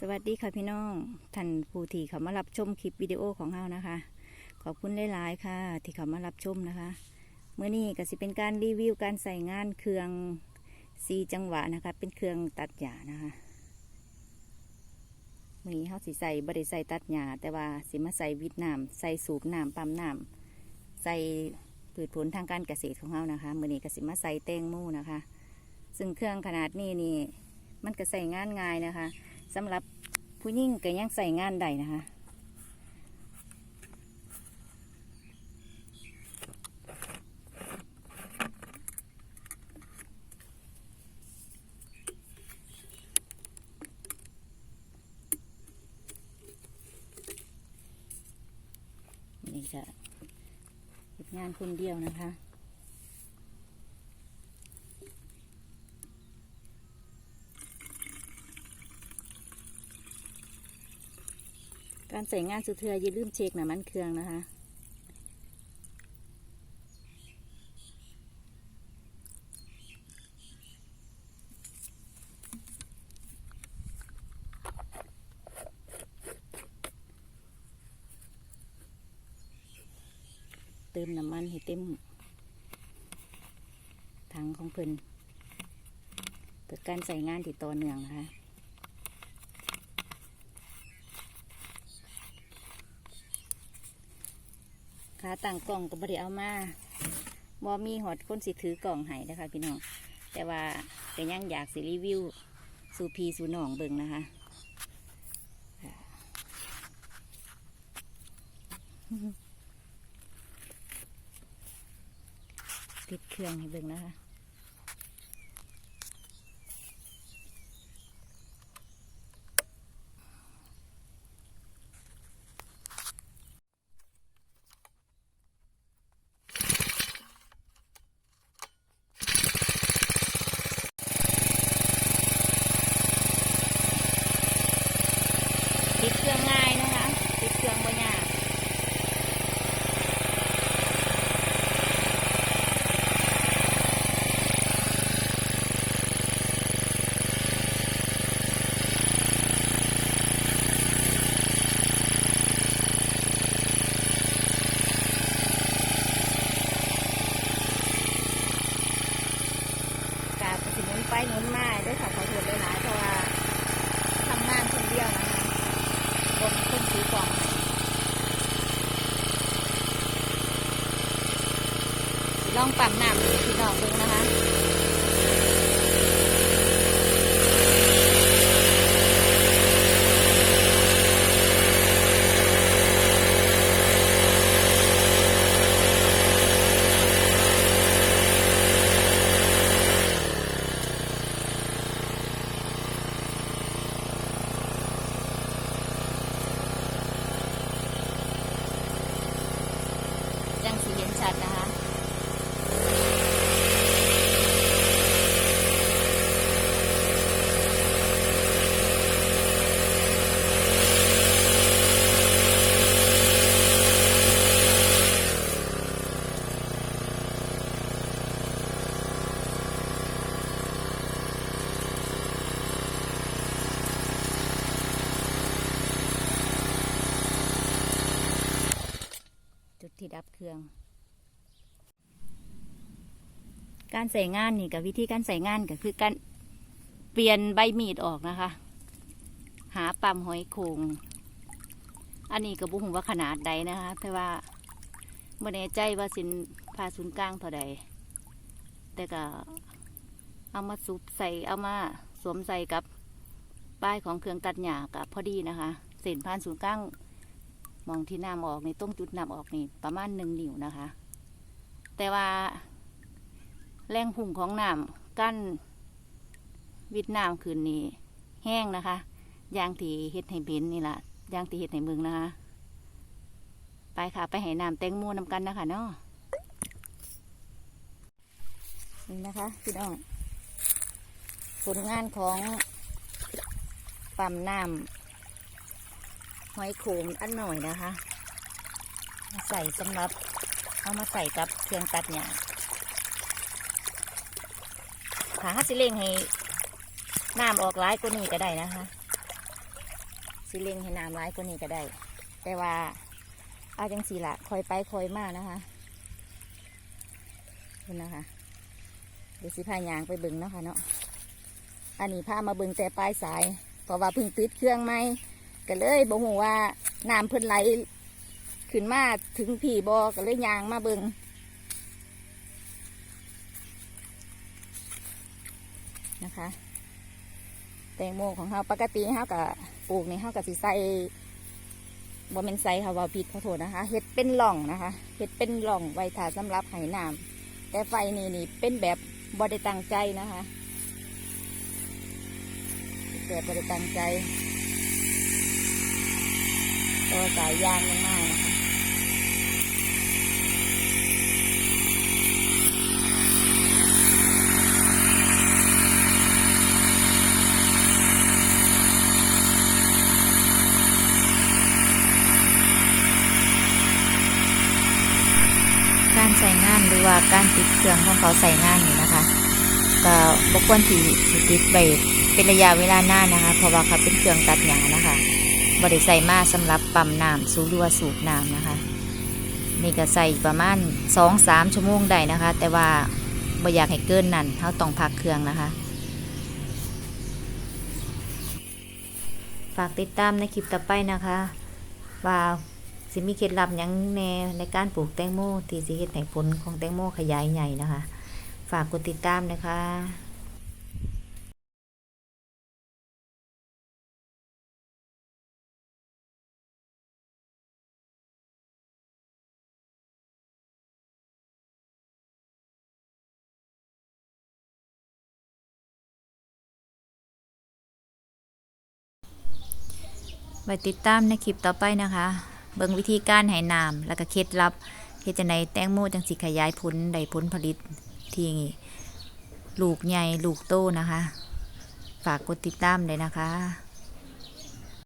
สวัสดีค่ะพี่น้องท่านผู้ที่เขามารับชมคลิปวิดีโอของเรานะคะ ขอบคุณหลายๆค่ะ ที่เขามารับชมนะคะเมื่อนี้ก็สิเป็นการรีวิวการใส่งานเครื่องซีจังหวะนะคะ เป็นเครื่องตัดหญ้านะคะมือนี้เขาสิใส่บริใส่ตัดหญ้าแต่ว่าสิมาใส่วิดน้ำใส่สูบน้ำปั๊มน้ำใส่พืชผลทางการเกษตรของเรานะคะมื่อนี้ก็สิมาใส่แตงโมนะคะ ซึ่งเครื่องขนาดนี้นี่มันก็ใส่งานง่ายนะคะ สำหรับผู้หญิงก็ยังใส่งานได้นะคะนี่จะงานคนเดียวนะคะ การใส่งานสุเทืออย่าลืมเช็คน้ำมันเครื่องนะคะ เติมน้ำมันให้เต็มถังของเพิ่นเพื่อการใส่งานที่ต่อเนื่องนะคะ ขาต่างกล่องก็บ่ได้เอามาบอมีหอดคนสิถือกล่องให้นะคะพี่น้อง แต่ว่าก็ยังอยากสิรีวิว สูพีสูน้องเบิ่งนะคะค่ะติดเครื่องให้เบิ่งนะคะ ติดเครื่องง่ายนะคะ ติดเครื่องบ่ยากกาบสิหมุนไปหมุนมาด้วยค่ะขอโทษด้วยหลายเพราะว่าทำงานคนเดียวนะคะ บน คนถือกลองลองปั๊มน้ำพี่น้องดูนะคะ จังสีเห็นชัดนะคะ จุ ดับเครื่อง การใส่งานนี่กับวิธีการใส่งานก็คือการเปลี่ยนใบมีดออกนะคะ หาปั๊มหอยโขงอันนี้ก็บุ้งว่าขนาดใดนะคะแต่ว่าไม่แน่ใจว่าสินพาศูนย์กลางเท่าใด แต่ก็เอามาซุบใส่เอามาสวมใส่กับป้ายของเครื่องตัดหญ้ากับพอดีนะคะเส้นผ่านศูนย์กลาง มองที่น้ำออกนี่ต้องจุดน้ำออกนี่ประมาณหนึ่งนิ้วนะคะ แต่ว่าแรงพุ่งของน้ำกั้นวิดน้ำคืนนี้แห้งนะคะยางที่เฮ็ดให้เบนนี่แหละยางที่เฮ็ดให้เมืองนะคะ ไปค่ะไปให้น้ำแตงโมนำกันนะคะเนาะนี่นะคะพี่น้องผลงานของปั๊มน้ำ หอยโขมอันหน่อยนะคะมาใส่สำหรับเอามาใส่กับเครื่องตัดหญ้าขาสิเล่งให้น้ำออกร้ายกว่านี้ก็ได้นะคะ สิเล็งให้น้ำร้ายกว่านี้ก็ได้ แต่ว่าอาจังสีละคอยไปคอยมานะคะคุณนะคะเดี๋ยวสิพายางไปเบึงเนาะค่ะเนาะอันนี้พามาเบึงแต่ปลายสายเพราะว่าเพิ่งติดเครื่องไม่ ก็เลยบอกว่าน้ำเพิ่นไหลขึ้นมาถึงผีบอก็เลยยางมาเบึงนะคะ แตงโมของเราปกติเรากับปลูกในเรากับสิใส่บ่เป็นไซค่ะว่าผิดขอโทษนะคะเห็ดเป็นหล่องนะคะเห็ดเป็นหล่องไว้ถาสำหรับไหน้ำแต่ไฟนี่นี่เป็นแบบบ่ได้ตั้งใจนะคะแบบบ่ได้ตั้งใจ ตัวสายยางมากนะคะการใส่งานหรือว่าการติดเครื่องของเขาใส่งานนี่นะคะก็บกวนที่สิติดไปเป็นระยะเวลานานนะคะ เพราะว่าเขาเป็นเครื่องตัดหญ้านะคะ บริใส่มาสำหรับปั๊มน้ำสูรือว่าสูบน้ำนะคะ นี่ก็ใส่ประมาณสองสามชั่วโมงได้นะคะ แต่ว่าบ่อยากให้เกินนั่นเขาต้องพักเครื่องนะคะ ฝากติดตามในคลิปต่อไปนะคะ ว่าสิมีเคล็ดลับยังแนในการปลูกแตงโมที่สิเฮ็ดให้ผลของแตงโมขยายใหญ่นะคะ ฝากกดติดตามนะคะ ไปติดตามในคลิปต่อไปนะคะ เบิ่งวิธีการไหน้ำแล้วก็เคล็ดลับเฮ็ดจังไดแตงโมจังสิขยายผลได้ผลผลิตที่ลูกใหญ่ลูกโตนะคะ ฝากกดติดตามเลยนะคะ